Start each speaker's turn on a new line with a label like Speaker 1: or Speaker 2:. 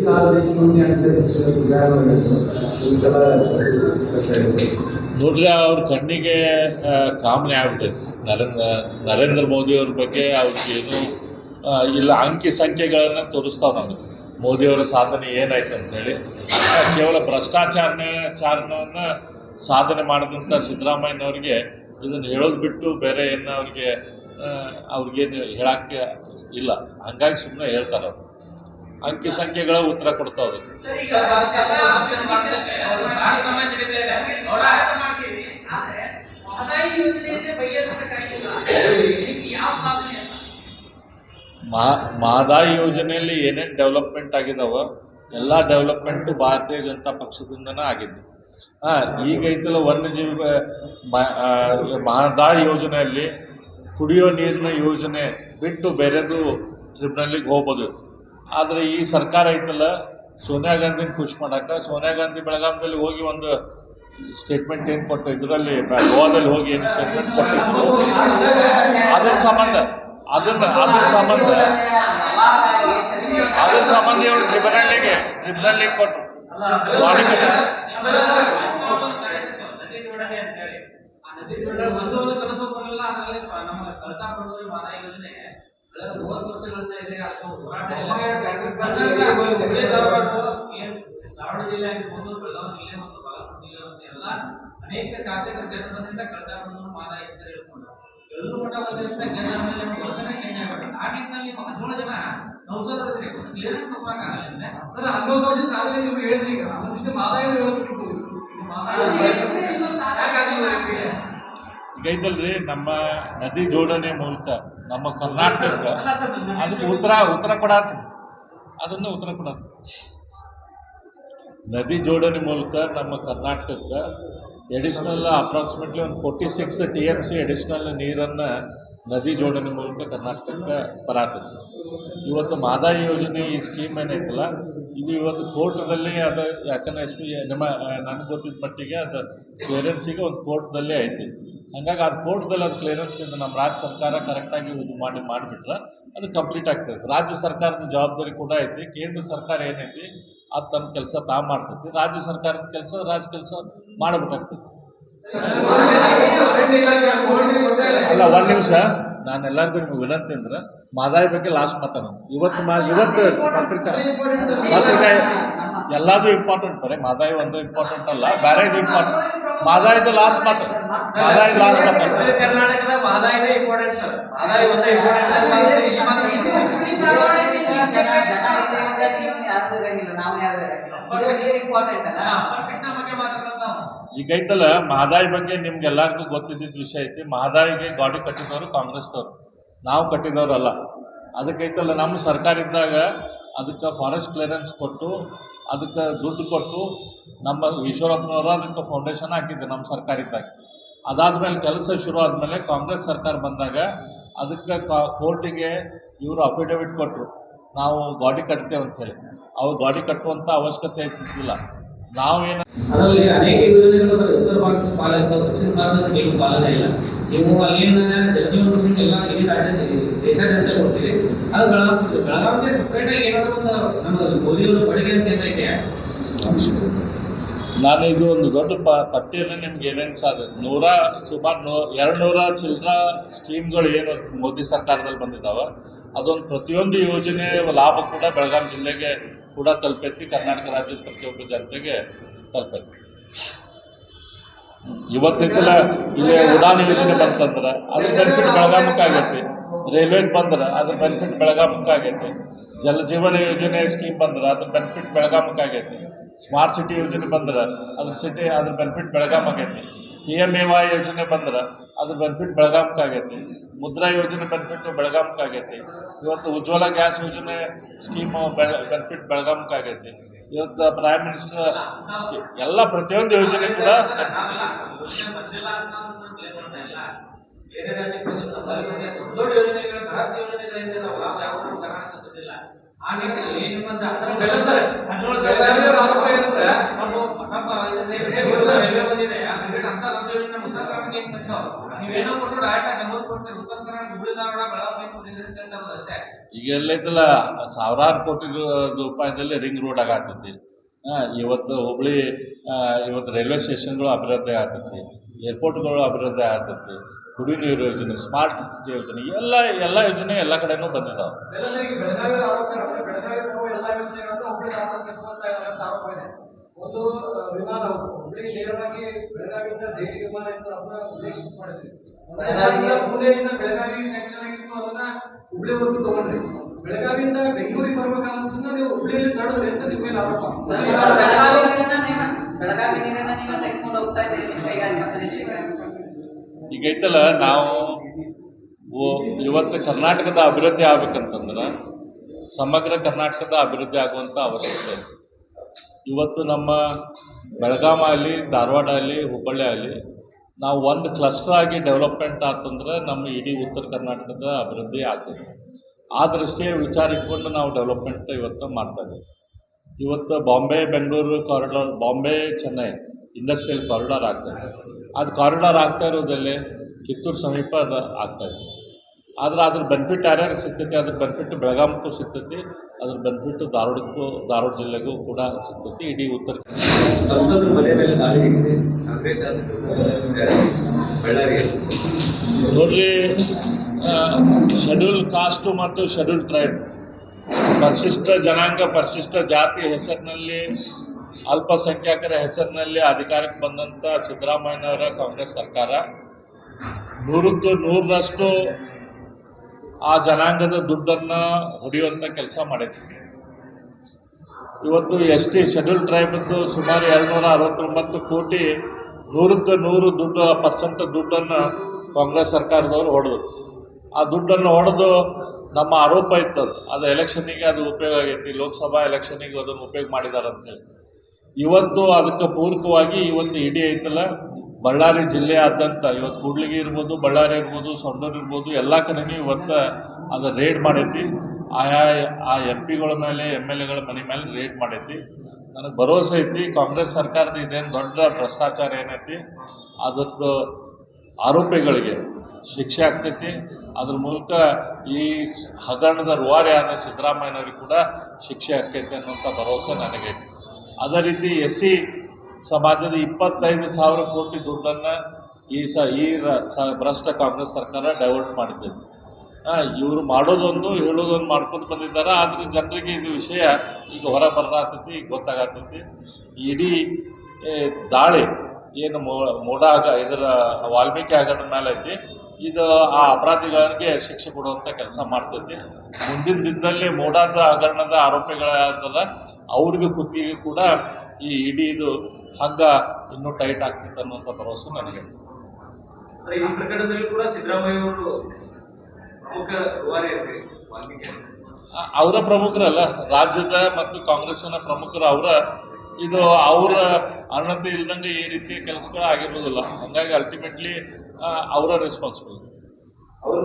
Speaker 1: ಅಂತ
Speaker 2: ನೋಡ್ರಿ, ಅವ್ರ ಕಣ್ಣಿಗೆ ಕಾಮನೆ ಆಗ್ಬಿಟ್ಟೈತೆ. ನರೇಂದ್ರ ನರೇಂದ್ರ ಮೋದಿ ಅವ್ರ ಬಗ್ಗೆ ಅವ್ರಿಗೆ ಏನು ಇಲ್ಲ, ಅಂಕಿ ಸಂಖ್ಯೆಗಳನ್ನ ತೋರಿಸ್ತಾವ ಮೋದಿ ಅವರ ಸಾಧನೆ ಏನಾಯ್ತು ಅಂತೇಳಿ. ಹೇಳಿ ಕೇವಲ ಭ್ರಷ್ಟಾಚಾರನ ಸಾಧನೆ ಮಾಡಿದಂಥ ಸಿದ್ದರಾಮಯ್ಯನವ್ರಿಗೆ ಇದನ್ನು ಹೇಳೋದು ಬಿಟ್ಟು ಬೇರೆ ಏನು ಅವ್ರಿಗೆ ಅವ್ರಿಗೇನು ಹೇಳಕ್ಕೆ ಇಲ್ಲ. ಹಂಗಾಗಿ ಸುಮ್ಮನೆ ಹೇಳ್ತಾರೆ ಅವ್ರು. ಅಂಕಿ ಸಂಖ್ಯೆಗಳ ಉತ್ತರ ಕೊಡ್ತಾವೆ
Speaker 3: ಮಾದಾಯಿ ಮಹದಾಯಿ?
Speaker 2: ಮಹಾ ಮಹದಾಯಿ ಯೋಜನೆಯಲ್ಲಿ ಏನೇನು ಡೆವಲಪ್ಮೆಂಟ್ ಆಗಿದಾವ ಎಲ್ಲ ಡೆವಲಪ್ಮೆಂಟ್ ಭಾರತೀಯ ಜನತಾ ಪಕ್ಷದಿಂದನೇ ಆಗಿದೆ ಹಾಂ ಈಗ ಐತಲ್ಲ ವನ್ಯಜೀವಿ ಮಾದಾಯ ಮ- ಮಹದಾಯಿ ಯೋಜನೆಯಲ್ಲಿ ಕುಡಿಯೋ ನೀರಿನ ಯೋಜನೆ ಬಿಟ್ಟು ಬೇರೆದು ಟ್ರಿಪ್ನಲ್ಲಿಗೆ ಹೋಗ್ಬೋದು. ಆದರೆ ಈ ಸರ್ಕಾರ ಐತಲ್ಲ, ಸೋನಿಯಾ ಗಾಂಧಿನ ಖುಷಿ ಮಾಡಕ್ಕೆ ಸೋನಿಯಾ ಗಾಂಧಿ ಬೆಳಗಾವಿದಲ್ಲಿ ಹೋಗಿ ಒಂದು ಸ್ಟೇಟ್ಮೆಂಟ್ ಏನು ಕೊಟ್ಟು, ಇದರಲ್ಲಿ ಗೋವಾದಲ್ಲಿ ಹೋಗಿ ಏನು ಸ್ಟೇಟ್ಮೆಂಟ್ ಕೊಟ್ಟಿದ್ರು ಅದರ ಸಂಬಂಧ, ಅದನ್ನ, ಅದ್ರ ಸಂಬಂಧ ಅದ್ರ ಸಂಬಂಧ ಇವರು ಟ್ರಿಬ್ಯುನಲ್ಲಿಗೆ ಟ್ರಿಬ್ಯುನಲ್ಲಿಗೆ ಕೊಟ್ಟರು ಬಾಡಿ
Speaker 3: ಧಾರವಾಡ ಜಿಲ್ಲೆ ಆಗಿರ್ಬೋದು ಬೆಳಗಾವಿ ಜಿಲ್ಲೆ ಮತ್ತು ಬಾಗಲಕೋಟೆ ಜಿಲ್ಲೆ ಮತ್ತು ಎಲ್ಲ ಅನೇಕ ಶಾಸಕರ ಜನರಿಂದ ಕಳಸಾ ಮಾದ ಹೇಳ್ಕೊಂಡು ಎಲ್ಲರೂ ಮೇಲೆ. ಆ ನಿಟ್ಟಿನಲ್ಲಿ ಹದಿನೇಳು ಜನ ಸಂಸದರಿದ್ರೆ ಕ್ಲಿಯರೆನ್ಸ್ ತಗೋಕ್ಕಾಗಲ್ಲ
Speaker 1: ಸರ್ ಹನ್ನೊಂದು ವರ್ಷ ಸಾಧನೆ ನೀವು ಹೇಳಿದ್ರಿ ಈಗ. ಅದ್ರ ಜೊತೆ ಮಾದಾಯ ಹೇಳ್ಬಿಟ್ಟು
Speaker 2: ಈಗ ಐತಲ್ರಿ ನಮ್ಮ ನದಿ ಜೋಡಣೆ ಮೂಲಕ ನಮ್ಮ ಕರ್ನಾಟಕಕ್ಕೆ. ಅದಕ್ಕೆ ಉತ್ತರ ಉತ್ತರ ಕೊಡತ್ತೆ ಅದನ್ನು ಉತ್ತರ ಕೊಡತ್ತೆ ನದಿ ಜೋಡಣೆ ಮೂಲಕ ನಮ್ಮ ಕರ್ನಾಟಕಕ್ಕೆ ಎಡಿಷ್ನಲ್ ಅಪ್ರಾಕ್ಸಿಮೇಟ್ಲಿ ಒಂದು forty six T M C additional ನೀರನ್ನು ನದಿ ಜೋಡಣೆ ಮೂಲಕ ಕರ್ನಾಟಕಕ್ಕೆ ಬರಾತದೆ ಇವತ್ತು ಮಾದಾಯಿ ಯೋಜನೆ ಈ ಸ್ಕೀಮ್ ಏನೈತಲ್ಲ ಇದು ಇವತ್ತು ಕೋರ್ಟ್ದಲ್ಲಿ ಅದು ಯಾಕಂದ್ರೆ ಎಸ್ ಪಿ ನಮ್ಮ ನನಗೆ ಗೊತ್ತಿದ್ದ ಮಟ್ಟಿಗೆ ಅದು ಕ್ಲಿಯರೆನ್ಸಿಗೆ ಒಂದು ಕೋರ್ಟ್ದಲ್ಲೇ ಐತಿ. ಹಂಗಾಗಿ ಅದು ಕೋರ್ಟ್ದಲ್ಲಿ ಅದು ಕ್ಲಿಯರೆನ್ಸ್ ಇಂದ ನಮ್ಮ ರಾಜ್ಯ ಸರ್ಕಾರ ಕರೆಕ್ಟಾಗಿ ಇದು ಮಾಡಿ ಮಾಡಿಬಿಟ್ರೆ ಅದು ಕಂಪ್ಲೀಟ್ ಆಗ್ತದೆ. ರಾಜ್ಯ ಸರ್ಕಾರದ ಜವಾಬ್ದಾರಿ ಕೂಡ ಐತಿ ಕೇಂದ್ರ ಸರ್ಕಾರ ಏನೈತಿ ಅದು ತನ್ನ ಕೆಲಸ ತಾ ಮಾಡ್ತೈತಿ. ರಾಜ್ಯ ಸರ್ಕಾರದ ಕೆಲಸ ರಾಜ್ಯ ಕೆಲಸ ಮಾಡಬೇಕಾಗ್ತದೆ. ಅಲ್ಲ ಒಂದು ನಿಮಿಷ. ನಾನು ಎಲ್ಲರಿಗೂ ನಿಮ್ಗೆ ವಿನಂತಿ ಅಂದ್ರೆ ಮಾದಾಯಿ ಬಗ್ಗೆ ಲಾಸ್ಟ್ ಮಾತಾಡೋಣ ಇವತ್ತು ಮಾ ಇವತ್ತು ಪತ್ರಿಕಾ ಪತ್ರಿಕಾ ಎಲ್ಲದೂ ಇಂಪಾರ್ಟೆಂಟ್ ಬರೀ ಮಾದಾಯಿ ಒಂದು ಇಂಪಾರ್ಟೆಂಟ್ ಅಲ್ಲ ಬೇರೆ ಇದು ಇಂಪಾರ್ಟೆಂಟ್ ಮಾದಾಯಿದು ಲಾಸ್ಟ್ ಮಾತು ಮಾದಾಯಿ ಲಾಸ್ಟ್
Speaker 4: ಮಾತು ಕರ್ನಾಟಕದ ಮಹದಾಯಿನೇ ಇಂಪಾರ್ಟೆಂಟ್ ಸರ್ ಮಹದಾಯಿ ಒಂದೇ ಇಂಪಾರ್ಟೆಂಟ್ ಅಲ್ಲ ಅಂದ್ರೆ ಈ ಮಾತ್ರ ಇಂಪಾರ್ಟೆಂಟ್ ಅಲ್ಲ
Speaker 3: ಕೃಷ್ಣ ಬಗ್ಗೆ ಮಾತಾಡೋದು ನಾವು
Speaker 2: ಈಗ ಐತಲ್ಲ ಮಹದಾಯಿ ಬಗ್ಗೆ ನಿಮ್ಗೆ ಎಲ್ಲರಿಗೂ ಗೊತ್ತಿದ್ದ ವಿಷಯ ಐತಿ. ಮಹದಾಯಿಗೆ ಗಾಡಿ ಕಟ್ಟಿದವರು ಕಾಂಗ್ರೆಸ್ದವ್ರು. ನಾವು ಕಟ್ಟಿದವರಲ್ಲ. ಅದಕ್ಕೈತಲ್ಲ ಅದಕ್ಕೆ ನಮ್ಮ ಸರ್ಕಾರ ಇದ್ದಾಗ ಅದಕ್ಕೆ ಫಾರೆಸ್ಟ್ ಕ್ಲಿಯರೆನ್ಸ್ ಕೊಟ್ಟು, ಅದಕ್ಕೆ ದುಡ್ಡು ಕೊಟ್ಟು, ನಮ್ಮ ಈಶ್ವರಪ್ಪನವರು ಅದಕ್ಕೆ ಫೌಂಡೇಶನ್ ಹಾಕಿದ್ದೆ ನಮ್ಮ ಸರ್ಕಾರ ಇದ್ದಾಗ. ಅದಾದಮೇಲೆ ಕೆಲಸ ಶುರು ಆದಮೇಲೆ ಕಾಂಗ್ರೆಸ್ ಸರ್ಕಾರ ಬಂದಾಗ ಅದಕ್ಕೆ ಕೋರ್ಟಿಗೆ ಇವರು ಅಫಿಡವಿಟ್ ಕೊಟ್ಟರು ನಾವು ಗಾಡಿ ಕಟ್ತೇವೆ ಅಂತೇಳಿ ಅವ್ರು ಗಾಡಿ ಕಟ್ಟುವಂಥ ಅವಶ್ಯಕತೆ ಇದ್ದಿದ್ದಿಲ್ಲ. ನಾವೇನು
Speaker 3: ಅದರಲ್ಲಿ ಅನೇಕ ಯೋಜನೆಗಳು ಉತ್ತರ ಭಾರತದ ಪಾಲನೆ ದಕ್ಷಿಣ ಭಾರತದ ಕೆಲವು ಪಾಲನೆ ಇಲ್ಲ. ನೀವು ಅಲ್ಲಿನ ಜಲಜೀವನ ಮಿಷನ್ ಎಲ್ಲ ಇಡೀ ರಾಜ್ಯದ ದೇಶಾದ್ಯಂತ ಕೊಡ್ತೀರಿ. ಅದು ಬೆಳಗಾವಿ ಬೆಳಗಾವಿಗೆ ಸಪ್ರೇಟ್ ಆಗಿ ಏನಾದ್ರು ಒಂದು ನಮ್ಮ ಮೋದಿಯವರು ಕೊಡುಗೆ ಅಂತ ಏನೈತೆ
Speaker 2: ನಾನು ಇದು ಒಂದು ದೊಡ್ಡ ಪ ಪಟ್ಟಿಯಲ್ಲಿ ನಿಮ್ಗೆ ಏನೇನು ಸಾಧ್ಯ ನೂರ ಸುಮಾರು ನೂ ಎರಡು ನೂರ ಚಿಲ್ಲರ ಸ್ಕೀಮ್ಗಳು ಏನು ಮೋದಿ ಸರ್ಕಾರದಲ್ಲಿ ಬಂದಿದ್ದಾವೆ. ಅದೊಂದು ಪ್ರತಿಯೊಂದು ಯೋಜನೆ ಲಾಭ ಕೂಡ ಬೆಳಗಾವಿ ಜಿಲ್ಲೆಗೆ ಕೂಡ ತಲುಪೈತಿ, ಕರ್ನಾಟಕ ರಾಜ್ಯದ ಪ್ರತಿಯೊಬ್ಬ ಜನತೆಗೆ ತಲುಪೈತಿ. ಇವತ್ತಿದ್ದಲ್ಲ ಇಲ್ಲಿ ಉಡಾನ್ ಯೋಜನೆ ಬಂತಂದ್ರೆ, ಅದ್ರ ಬೆನಿಫಿಟ್ ಬೆಳಗಾಮಕ್ಕೆ ಆಗೈತಿ. ರೈಲ್ವೆ ಬಂದ್ರೆ, ಅದ್ರ ಬೆನಿಫಿಟ್ ಬೆಳಗಾಮಕ್ಕೆ ಆಗೈತಿ. ಜಲಜೀವನ ಯೋಜನೆ ಸ್ಕೀಮ್ ಬಂದ್ರೆ, ಅದ್ರ ಬೆನಿಫಿಟ್ ಬೆಳಗಾಮಕ್ಕೆ ಆಗೈತಿ. ಸ್ಮಾರ್ಟ್ ಸಿಟಿ ಯೋಜನೆ ಬಂದ್ರೆ, ಅದ್ರ ಸಿಟಿ ಅದ್ರ ಬೆನಿಫಿಟ್ ಬೆಳಗಾಮ್ ಆಗೈತಿ. ಪಿ ಎಂ ಎ ವಾಯ್ ಯೋಜನೆ ಬಂದ್ರೆ ಅದು ಬೆನಿಫಿಟ್ ಬೆಳಗಾಮಕ್ಕೆ ಆಗೈತಿ. ಮುದ್ರಾ ಯೋಜನೆ ಬೆನಿಫಿಟ್ ಬೆಳಗಾಮಕ್ಕೆ ಆಗೈತಿ. ಇವತ್ತು ಉಜ್ವಲ ಗ್ಯಾಸ್ ಯೋಜನೆ ಸ್ಕೀಮು ಬೆಳ ಬೆನಿಫಿಟ್ ಬೆಳಗಾಮಕ್ಕೆ ಆಗೈತಿ. ಇವತ್ತು ಪ್ರೈಮ್ ಮಿನಿಸ್ಟರ್ ಎಲ್ಲ ಪ್ರತಿಯೊಂದು ಯೋಜನೆ ಕೂಡ
Speaker 3: ಅಂತ ನಾವು blame ಮಾಡ್ತಾ ಇಲ್ಲ. ಬೇರೆ ರಾಜ್ಯಕ್ಕೆ ಬಂದಿದ್ದು ನಮ್ಮಲ್ಲಿ ಬಂದಿದೆ. ದೊಡ್ಡ ದೊಡ್ಡ ಯೋಜನೆಗಳು ಬೃಹತ್ ಯೋಜನೆಗಳಿಂದ ನಾವು ಲಾಭ ಯಾವತ್ತೂ ಕರ್ನಾಟಕ ಬಂದಿಲ್ಲ ಆ ನಿಟ್ಟಿನಲ್ಲಿ ನಿಮ್ಮಂತ
Speaker 1: ಬೆಲ್ಲ ಸರ್,
Speaker 3: ಹದಿನೇಳು
Speaker 1: ಬೆಳಗಾವಿ ರಾಷ್ಟ್ರ ಏನಂದ್ರೆ
Speaker 3: ಸ್ವಲ್ಪ ಸ್ವಲ್ಪ ಇದನ್ನೇ ರೈಲ್ವೆ ಬಂದಿದೆ ಆ ರೈಲ್ವೆ ಅಂತ ದೊಡ್ಡ ಯೋಜನೆ ನಮ್ಮ ಉತ್ತರ ಕರ್ನಾಟಕ ನೀವೇನೋ ಕೊಟ್ಟರು ಡೈರೆಕ್ಟ್ ಆಗಿ ನಮೂದು ಕೊಡ್ತೀರಿ ಉತ್ತರ ಕರ್ನಾಟಕ ಹುಬ್ಳಿ ಬೆಳಗಾವಿ ಅಂತ ಹೇಳ್ತಾರೆ ಅಷ್ಟೇ
Speaker 2: ಈಗ ಎಲ್ಲೈತಲ್ಲ ಸಾವಿರಾರು ಕೋಟಿ ರೂಪಾಯಿದಲ್ಲಿ ರಿಂಗ್ ರೋಡ್ ಆಗತ್ತೈತಿ ಇವತ್ತು ಹುಬ್ಳಿ ಇವತ್ತು ರೈಲ್ವೆ ಸ್ಟೇಷನ್ಗಳು ಅಭಿವೃದ್ಧಿ ಆಗ್ತೈತಿ ಏರ್ಪೋರ್ಟ್ಗಳು ಅಭಿವೃದ್ಧಿ ಆಗ್ತೈತಿ ಕುಡಿ ನೀರು ಯೋಜನೆ ಸ್ಮಾರ್ಟ್ ಸಿಟಿ ಯೋಜನೆ ಎಲ್ಲ ಎಲ್ಲ ಯೋಜನೆ ಎಲ್ಲ ಕಡೆನೂ ಬಂದಿದ್ದಾವೆ
Speaker 1: ಬೆಳಗಾವಿ ಆರೋಪ ಬೆಳಗಾವಿ ಎಲ್ಲ ಯೋಜನೆಗಳನ್ನು ಆರೋಪ ಒಂದು ಹುಬ್ಬಳ್ಳಿ ನೇರವಾಗಿ ಬೆಳಗಾವಿಯಿಂದ ದೆಹಲಿ ವಿಮಾನ ಅಂತ ಅದನ್ನ ಮಾಡಿದ್ರಿ. ಬೆಳಗಾವಿಯಿಂದ ಪುಣೆಯಿಂದ ಬೆಳಗಾವಿ ಸ್ಯಾಂಕ್ಷನ್ ಆಗಿತ್ತು ಅದನ್ನ ಹುಬ್ಳಿವರೆಗೂ ತಗೊಂಡ್ರಿ. ಬೆಳಗಾವಿಯಿಂದ ಬೆಂಗಳೂರಿಗೆ ಬರ್ಬೇಕಾದ್ರೆ ನೀವು ಹುಬ್ಳಿಯಲ್ಲಿ ತಡೆದ್ರಿ ಅಂತ ನಿಮ್ಮ ಮೇಲೆ ಆರೋಪ.
Speaker 4: ಸರ್, ಬೆಳಗಾವಿ ನೀರನ್ನ ನೀವು ತೆಗೆದುಕೊಂಡು ಹೋಗ್ತಾ ಇದ್ದೀರಿ ನಿಮ್ಮ ಕೈಗಾರಿಕಾ ಪ್ರದೇಶಕ್ಕೆ
Speaker 2: ಈಗ ಐತಲ್ಲ ನಾವು ಇವತ್ತು ಕರ್ನಾಟಕದ ಅಭಿವೃದ್ಧಿ ಆಗ್ಬೇಕಂತಂದ್ರೆ ಸಮಗ್ರ ಕರ್ನಾಟಕದ ಅಭಿವೃದ್ಧಿ ಆಗುವಂಥ ಅವಶ್ಯಕತೆ ಐತಿ. ಇವತ್ತು ನಮ್ಮ ಬೆಳಗಾವಿ ಆಗಲಿ, ಧಾರವಾಡ ಆಗಲಿ, ಹುಬ್ಬಳ್ಳಿ ಆಗಲಿ, ನಾವು ಒಂದು ಕ್ಲಸ್ಟರ್ ಆಗಿ ಡೆವಲಪ್ಮೆಂಟ್ ಆತಂದ್ರೆ ನಮ್ಮ ಇಡೀ ಉತ್ತರ ಕರ್ನಾಟಕದ ಅಭಿವೃದ್ಧಿ ಆಗ್ತದೆ. ಆ ದೃಷ್ಟಿಯ ವಿಚಾರ ಇಟ್ಕೊಂಡು ನಾವು ಡೆವಲಪ್ಮೆಂಟ್ ಇವತ್ತು ಮಾಡ್ತಾ ಇದ್ದೀವಿ. ಇವತ್ತು Bombay, Bengaluru corridor Bombay, Chennai industrial corridor ಆಗ್ತಾಯಿದೆ ಅದು ಕಾರಿಡಾರ್ ಆಗ್ತಾ ಇರೋದಲ್ಲಿ ಕಿತ್ತೂರು ಸಮೀಪ ಅದು ಆಗ್ತಾ ಇದೆ. ಆದ್ರೆ ಅದ್ರ ಬೆನಿಫಿಟ್ ಯಾರ್ಯಾರು ಸಿಗ್ತೈತಿ? ಅದ್ರ ಬೆನಿಫಿಟ್ ಬೆಳಗಾಮಕ್ಕೂ ಸಿಗ್ತೈತಿ. ಅದ್ರ ಬೆನಿಫಿಟ್ ಧಾರವಾಡಕ್ಕೂ ಧಾರವಾಡ ಜಿಲ್ಲೆಗೂ ಕೂಡ ಸಿಗ್ತೈತಿ. ಇಡೀ ಉತ್ತರ ನೋಡ್ರಿ ಶೆಡ್ಯೂಲ್ ಕಾಸ್ಟು ಮತ್ತು ಶೆಡ್ಯೂಲ್ ಟ್ರೈಬ್ ಪರಿಶಿಷ್ಟ ಜನಾಂಗ ಪರಿಶಿಷ್ಟ ಜಾತಿ ಹೆಸರಿನಲ್ಲಿ ಅಲ್ಪಸಂಖ್ಯಾತರ ಹೆಸರಿನಲ್ಲಿ ಅಧಿಕಾರಕ್ಕೆ ಬಂದಂಥ ಸಿದ್ದರಾಮಯ್ಯನವರ ಕಾಂಗ್ರೆಸ್ ಸರ್ಕಾರ. ನೂರಕ್ಕೆ ನೂರರಷ್ಟು ಆ ಜನಾಂಗದ ದುಡ್ಡನ್ನು ಹೊಡೆಯುವಂಥ ಕೆಲಸ ಮಾಡೈತಿ. ಇವತ್ತು ಎಸ್ ಟಿ ಶೆಡ್ಯೂಲ್ ಟ್ರೈಬದ್ದು ಸುಮಾರು ಎರಡುನೂರ ಅರವತ್ತೊಂಬತ್ತು ಕೋಟಿ ನೂರಕ್ಕೆ ನೂರು ದುಡ್ಡು, ಪರ್ಸೆಂಟ್ ದುಡ್ಡನ್ನು ಕಾಂಗ್ರೆಸ್ ಸರ್ಕಾರದವರು ಹೊಡೆದು ಆ ದುಡ್ಡನ್ನು ಹೊಡೆದು ನಮ್ಮ ಆರೋಪ ಇತ್ತದು ಅದು. ಎಲೆಕ್ಷನಿಗೆ ಅದು ಉಪಯೋಗ ಆಗೈತಿ, ಲೋಕಸಭಾ ಎಲೆಕ್ಷನಿಗೆ ಅದನ್ನು ಉಪಯೋಗ ಮಾಡಿದಾರಂತೇಳಿ. ಇವತ್ತು ಅದಕ್ಕೆ ಪೂರಕವಾಗಿ ಇವತ್ತು ಇಡಿ ಐತಲ್ಲ ಬಳ್ಳಾರಿ ಜಿಲ್ಲೆಯಾದ್ಯಂತ ಇವತ್ತು ಕೂಡ್ಲಿಗಿ ಇರ್ಬೋದು, ಬಳ್ಳಾರಿ ಇರ್ಬೋದು ಸೊಂಡೂರು ಇರ್ಬೋದು, ಎಲ್ಲ ಕಡೆನೂ ಇವತ್ತು ಅದು ರೇಡ್ ಮಾಡೈತಿ. ಆಯಾ, ಆ ಎಂ ಪಿಗಳ ಮೇಲೆ ಎಂ ಎಲ್ ಎಗಳ ಮನೆ ಮೇಲೆ ರೇಡ್ ಮಾಡೈತಿ. ನನಗೆ ಭರವಸೆ ಐತಿ, ಕಾಂಗ್ರೆಸ್ ಸರ್ಕಾರದ ಇದೇನು ದೊಡ್ಡ ಭ್ರಷ್ಟಾಚಾರ ಏನೈತಿ, ಅದ್ರದ್ದು ಆರೋಪಿಗಳಿಗೆ ಶಿಕ್ಷೆ ಆಗ್ತೈತಿ. ಅದ್ರ ಮೂಲಕ ಈ ಹಗರಣದ ರುವಾರಿ ಆದ ಸಿದ್ದರಾಮಯ್ಯನವ್ರಿಗೆ ಕೂಡ ಶಿಕ್ಷೆ ಆಕೈತಿ ಅನ್ನೋಂಥ ಭರವಸೆ ನನಗೈತಿ. ಅದೇ ರೀತಿ ಎಸ್ ಸಿ ಸಮಾಜದ ಇಪ್ಪತ್ತೈದು ಸಾವಿರ ಕೋಟಿ ದುಡ್ಡನ್ನು ಈ ಸ, ಈ ಭ್ರಷ್ಟ ಕಾಂಗ್ರೆಸ್ ಸರ್ಕಾರ ಡೈವರ್ಟ್ ಮಾಡಿದ್ದೈತಿ ಇವರು ಮಾಡೋದೊಂದು, ಹೇಳೋದೊಂದು ಮಾಡ್ಕೊಂಡು ಬಂದಿದ್ದಾರೆ. ಆದರೆ ಜನರಿಗೆ ಇದು ವಿಷಯ ಈಗ ಹೊರ ಬರತೈತಿ ಈಗ ಗೊತ್ತಾಗತ್ತೈತಿ ಇಡೀ ದಾಳಿ ಏನು ಮೋಡ ಆಗ, ಇದರ ವಾಲ್ಮೀಕಿ ಆಗದ ಮೇಲೆ ಐತಿ ಇದು ಆ ಅಪರಾಧಿಗಳಿಗೆ ಶಿಕ್ಷೆ ಕೊಡುವಂಥ ಕೆಲಸ ಮಾಡ್ತೈತಿ. ಮುಂದಿನ ದಿನದಲ್ಲಿ ಮೋಡಾದ ಹಗರಣದ ಆರೋಪಿಗಳಾದ ಅವ್ರಿಗೆ ಕುತ್ತಿಗೆ ಕೂಡ ಈ ಇಡೀ ಇದು ಹಗ್ಗ ಇನ್ನೂ ಟೈಟ್ ಆಗ್ತಿತ್ತು ಅನ್ನುವಂಥ ಭರವಸೆ ನನಗೆ
Speaker 5: ಈ ಪ್ರಕರಣದಲ್ಲಿ ಕೂಡ ಸಿದ್ದರಾಮಯ್ಯ ಅವರು ಪ್ರಮುಖ ಅವರ
Speaker 2: ಪ್ರಮುಖರಲ್ಲ ರಾಜ್ಯದ ಮತ್ತು ಕಾಂಗ್ರೆಸ್ನ ಪ್ರಮುಖರು ಅವರ ಇದು ಅವರ ಅರ್ಹತೆ ಇಲ್ದಂಗೆ ಈ ರೀತಿ ಕೆಲಸಗಳು ಆಗಿರೋದಿಲ್ಲ ಹಾಗಾಗಿ ಅಲ್ಟಿಮೇಟ್ಲಿ ಅವರ ರೆಸ್ಪಾನ್ಸಿಬಿಲಿಟಿ
Speaker 5: ಅವ್ರ